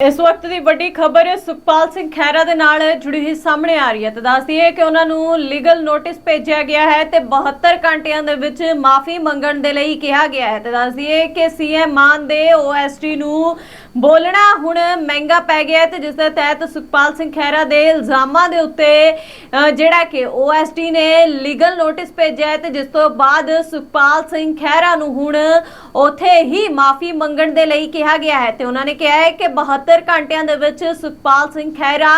ਇਸ ਵਕਤ ਦੀ ਵੱਡੀ ਖਬਰ ਸੁਖਪਾਲ ਸਿੰਘ ਖਹਿਰਾ ਦੇ ਨਾਲ ਜੁੜੀ ਹੋਈ ਸਾਹਮਣੇ ਆ ਰਹੀ ਹੈ। ਤੇ ਦੱਸਦੀ ਹੈ ਕਿ ਉਹਨਾਂ ਨੂੰ ਲੀਗਲ ਨੋਟਿਸ ਭੇਜਿਆ ਗਿਆ ਹੈ ਤੇ 72 ਘੰਟਿਆਂ ਦੇ ਵਿੱਚ ਮਾਫੀ ਮੰਗਣ ਦੇ ਲਈ ਕਿਹਾ ਗਿਆ ਹੈ। ਤੇ ਦੱਸਦੀ ਹੈ ਕਿ ਸੀਐਮ ਮਾਨ ਦੇ ਓਐਸਟੀ ਨੂੰ ਬੋਲਣਾ ਹੁਣ ਮਹਿੰਗਾ ਪੈ ਗਿਆ ਹੈ ਤੇ ਜਿਸ ਦੇ ਤਹਿਤ ਸੁਖਪਾਲ ਸਿੰਘ ਖਹਿਰਾ ਦੇ ਇਲਜ਼ਾਮਾਂ ਦੇ ਉੱਤੇ ਜਿਹੜਾ ਕਿ ਓਐਸਟੀ ਨੇ ਲੀਗਲ ਨੋਟਿਸ ਭੇਜਿਆ ਹੈ ਤੇ ਜਿਸ ਤੋਂ ਬਾਅਦ ਸੁਖਪਾਲ ਸਿੰਘ ਖਹਿਰਾ ਨੂੰ ਹੁਣ ਉਥੇ ਹੀ ਮਾਫੀ ਮੰਗਣ ਦੇ ਲਈ ਕਿਹਾ ਗਿਆ ਹੈ ਤੇ ਉਹਨਾਂ ਨੇ ਕਿਹਾ ਹੈ ਕਿ 72 ਘੰਟਿਆਂ ਦੇ ਵਿੱਚ ਸੁਖਪਾਲ ਸਿੰਘ ਖਹਿਰਾ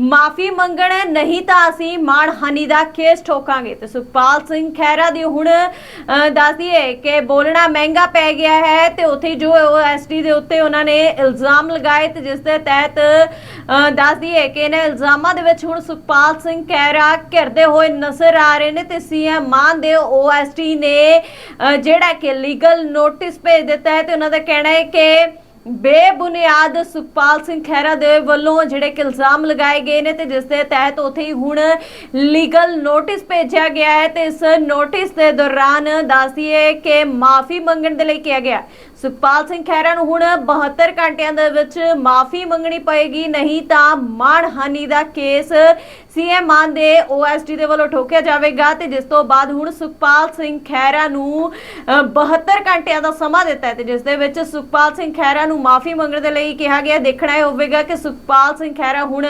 ਮਾਫੀ ਮੰਗਣ, ਨਹੀਂ ਤਾਂ ਅਸੀਂ ਮਾਣਹਾਨੀ ਦਾ ਕੇਸ ਠੋਕਾਂਗੇ। ਤੇ ਸੁਖਪਾਲ ਸਿੰਘ ਖਹਿਰਾ ਦੀ ਹੁਣ ਦੱਸਦੀ ਹੈ ਕਿ ਬੋਲਣਾ ਮਹਿੰਗਾ ਪੈ ਗਿਆ ਹੈ ਤੇ ਉਥੇ ਜੋ ਓਐਸਡੀ ਦੇ ਉੱਤੇ ਉਹਨਾਂ ਨੇ ਇਲਜ਼ਾਮ ਲਗਾਏ ਤੇ ਜਿਸ ਦੇ ਤਹਿਤ ਅ, ਦੱਸਦੀ ਹੈ ਕਿ ਇਹਨਾਂ ਇਲਜ਼ਾਮਾਂ ਦੇ ਵਿੱਚ ਹੁਣ ਸੁਖਪਾਲ ਸਿੰਘ ਖਹਿਰਾ ਘਿਰਦੇ ਹੋਏ ਨਜ਼ਰ ਆ ਰਹੇ ਨੇ ਤੇ ਸੀਐਮ ਮਾਨ ਦੇ ਓਐਸਟੀ ਨੇ ਜਿਹੜਾ ਕਿ ਲੀਗਲ ਨੋਟਿਸ ਭੇਜ ਦਿੱਤਾ ਹੈ ਤੇ ਉਹਨਾਂ ਦਾ ਕਹਿਣਾ ਹੈ ਕਿ ਬੇਬੁਨਿਆਦ ਸੁਖਪਾਲ ਸਿੰਘ ਖਹਿਰਾ ਦੇ ਵੱਲੋਂ ਜਿਹੜੇ ਕਿ ਇਲਜ਼ਾਮ ਲਗਾਏ ਗਏ ਨੇ ਤੇ ਜਿਸ ਦੇ ਤਹਿਤ ਉਥੇ ਹੀ ਹੁਣ ਲੀਗਲ ਨੋਟਿਸ ਭੇਜਿਆ ਗਿਆ ਹੈ ਤੇ ਇਸ ਨੋਟਿਸ ਦੇ ਦੌਰਾਨ ਦੱਸੀਏ ਕਿ ਮਾਫੀ ਮੰਗਣ ਦੇ ਲਈ ਕਿਹਾ ਗਿਆ। ਸੁਖਪਾਲ ਸਿੰਘ ਖਹਿਰਾ ਨੂੰ ਹੁਣ 72 ਘੰਟਿਆਂ ਦੇ ਵਿੱਚ ਮਾਫੀ ਮੰਗਣੀ ਪਏਗੀ ਨਹੀਂ ਤਾਂ ਮਾਣਹਾਨੀ ਦਾ ਕੇਸ ਸੀਐਮ ਮਾਨ ਦੇ ਓਐਸਟੀ ਦੇ ਵੱਲੋਂ ਠੋਕਿਆ ਜਾਵੇਗਾ ਤੇ ਜਿਸ ਤੋਂ ਬਾਅਦ ਹੁਣ ਸੁਖਪਾਲ ਸਿੰਘ ਖਹਿਰਾ ਨੂੰ ਅ, 72 ਘੰਟਿਆਂ ਦਾ ਸਮਾਂ ਦਿੱਤਾ ਹੈ ਤੇ ਜਿਸ ਦੇ ਵਿੱਚ ਸੁਖਪਾਲ ਸਿੰਘ ਖਹਿਰਾ ਨੂੰ ਮਾਫੀ ਮੰਗਣ ਦੇ ਲਈ ਕਿਹਾ ਗਿਆ ਦੇਖਣਾ ਇਹ ਹੋਵੇਗਾ ਕਿ ਸੁਖਪਾਲ ਸਿੰਘ ਖਹਿਰਾ ਹੁਣ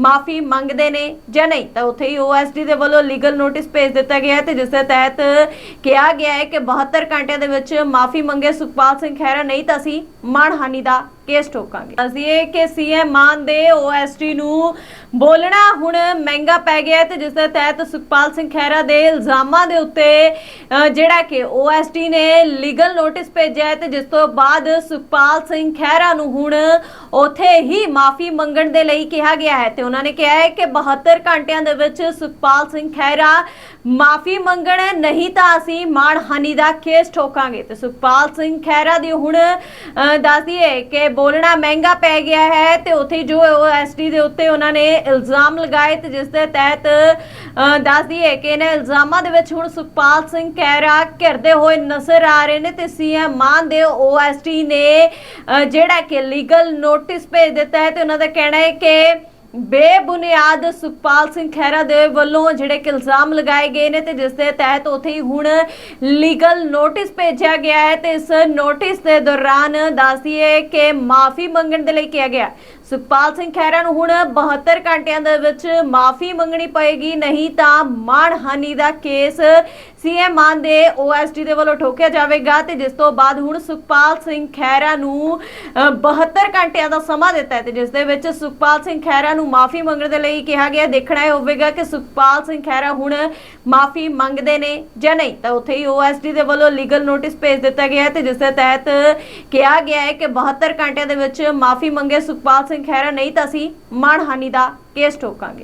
ਮਾਫੀ ਮੰਗਦੇ ਨੇ ਜਾਂ ਨਹੀਂ। ਤਾਂ ਉੱਥੇ ਹੀ ਓਐਸਡੀ ਦੇ ਵੱਲੋਂ ਲੀਗਲ ਨੋਟਿਸ ਭੇਜ ਦਿੱਤਾ ਗਿਆ ਹੈ ਤੇ ਜਿਸ ਦੇ ਤਹਿਤ ਕਿਹਾ ਗਿਆ ਹੈ ਕਿ 72 ਘੰਟਿਆਂ ਦੇ ਵਿੱਚ ਮਾਫੀ ਮੰਗੇ ਸੁਖਪਾਲ ਸਿੰਘ ਖਹਿਰਾ ਨਹੀਂ ਤਾਂ ਅਸੀਂ ਮਾਣਹਾਨੀ ਦਾ ਕੇਸ ਠੋਕਾਂਗੇ। ਅਸੀਂ ਕਿ ਸੀਐਮ ਮਾਨ ਦੇ ਓਐਸਟੀ ਨੂੰ ਬੋਲਣਾ ਹੁਣ ਮਹਿੰਗਾ ਪੈ ਗਿਆ ਹੈ ਤੇ ਜਿਸ ਦੇ ਤਹਿਤ ਸੁਖਪਾਲ ਸਿੰਘ ਖਹਿਰਾ ਦੇ ਇਲਜ਼ਾਮਾਂ ਦੇ ਉੱਤੇ ਜਿਹੜਾ ਕਿ ਓਐਸਟੀ ਨੇ ਲੀਗਲ ਨੋਟਿਸ ਭੇਜਿਆ ਹੈ ਤੇ ਜਿਸ ਤੋਂ ਬਾਅਦ ਸੁਖਪਾਲ ਸਿੰਘ ਖਹਿਰਾ ਨੂੰ ਹੁਣ ਉਥੇ ਹੀ ਮਾਫੀ ਮੰਗਣ ਦੇ ਲਈ ਕਿਹਾ ਗਿਆ ਹੈ ਤੇ ਉਹਨਾਂ ਨੇ ਕਿਹਾ ਹੈ ਕਿ 72 ਘੰਟਿਆਂ ਦੇ ਵਿੱਚ ਸੁਖਪਾਲ ਸਿੰਘ ਖਹਿਰਾ ਮਾਫੀ ਮੰਗਣ ਨਹੀਂ ਤਾਂ ਅਸੀਂ ਮਾਣਹਾਨੀ ਦਾ ਕੇਸ ਠੋਕਾਂਗੇ। ਤੇ ਸੁਖਪਾਲ ਸਿੰਘ ਖਹਿਰਾ ਦੀ ਹੁਣ ਅ, ਦੱਸਦੀ ਹੈ ਕਿ ਬੋਲਣਾ ਮਹਿੰਗਾ ਪੈ ਗਿਆ ਹੈ ਤੇ ਉੱਥੇ ਜੋ ਓਐਸਡੀ ਦੇ ਉੱਤੇ ਉਹਨਾਂ ਨੇ ਇਲਜ਼ਾਮ ਲਗਾਏ ਤੇ ਜਿਸ ਦੇ ਤਹਿਤ ਅ, ਦੱਸਦੀ ਹੈ ਕਿ ਇਹਨਾਂ ਇਲਜ਼ਾਮਾਂ ਦੇ ਵਿੱਚ ਹੁਣ ਸੁਖਪਾਲ ਸਿੰਘ ਖਹਿਰਾ ਘਿਰਦੇ ਹੋਏ ਨਜ਼ਰ ਆ ਰਹੇ ਨੇ ਤੇ ਸੀਐਮ ਮਾਨ ਦੇ ਓਐਸਟੀ ਨੇ ਜਿਹੜਾ ਕਿ ਲੀਗਲ ਨੋਟਿਸ ਭੇਜ ਦਿੱਤਾ ਹੈ ਤੇ ਉਹਨਾਂ ਦਾ ਕਹਿਣਾ ਹੈ ਕਿ ਬੇਬੁਨਿਆਦ ਸੁਖਪਾਲ ਸਿੰਘ ਖਹਿਰਾ ਦੇ ਵੱਲੋਂ ਜਿਹੜੇ ਕਿ ਇਲਜ਼ਾਮ ਲਗਾਏ ਗਏ ਨੇ ਤੇ ਜਿਸ ਦੇ ਤਹਿਤ ਉਥੇ ਹੀ ਹੁਣ ਲੀਗਲ ਨੋਟਿਸ ਭੇਜਿਆ ਗਿਆ ਹੈ ਤੇ ਇਸ ਨੋਟਿਸ ਦੇ ਦੌਰਾਨ ਦੱਸੀਏ ਕਿ ਮਾਫੀ ਮੰਗਣ ਦੇ ਲਈ ਕਿਹਾ ਗਿਆ। ਸੁਖਪਾਲ ਸਿੰਘ ਖਹਿਰਾ ਨੂੰ ਹੁਣ 72 ਘੰਟਿਆਂ ਦੇ ਵਿੱਚ ਮਾਫੀ ਮੰਗਣੀ ਪਏਗੀ ਨਹੀਂ ਤਾਂ ਮਾਣਹਾਨੀ ਦਾ ਕੇਸ ਸੀਐਮ ਮਾਨ ਦੇ ਓਐਸਡੀ ਦੇ ਵੱਲੋਂ ਠੋਕਿਆ ਜਾਵੇਗਾ ਤੇ ਜਿਸ ਤੋਂ ਬਾਅਦ ਹੁਣ ਸੁਖਪਾਲ ਸਿੰਘ ਖਹਿਰਾ ਨੂੰ ਅ, 72 ਘੰਟਿਆਂ ਦਾ ਸਮਾਂ ਦਿੱਤਾ ਹੈ ਤੇ ਜਿਸ ਦੇ ਵਿੱਚ ਸੁਖਪਾਲ ਸਿੰਘ ਖਹਿਰਾ ਨੂੰ ਮਾਫੀ ਮੰਗਣ ਦੇ ਲਈ ਕਿਹਾ ਗਿਆ ਦੇਖਣਾ ਇਹ ਹੋਵੇਗਾ ਕਿ ਸੁਖਪਾਲ ਸਿੰਘ ਖਹਿਰਾ ਹੁਣ ਮਾਫੀ ਮੰਗਦੇ ਨੇ ਜਾਂ ਨਹੀਂ। ਤਾਂ ਉੱਥੇ ਹੀ ਓਐਸਡੀ ਦੇ ਵੱਲੋਂ ਲੀਗਲ ਨੋਟਿਸ ਭੇਜ ਦਿੱਤਾ ਗਿਆ ਹੈ ਤੇ ਜਿਸ ਦੇ ਤਹਿਤ ਕਿਹਾ ਗਿਆ ਹੈ ਕਿ 72 ਘੰਟਿਆਂ ਦੇ ਵਿੱਚ ਮਾਫੀ ਮੰਗੇ ਸੁਖਪਾਲ ਸਿੰਘ ਸਿੰਘ ਖਹਿਰਾ ਨਹੀਂ ਤਾਂ ਅਸੀਂ ਮਾਣਹਾਨੀ ਦਾ ਕੇਸ ਠੋਕਾਂਗੇ।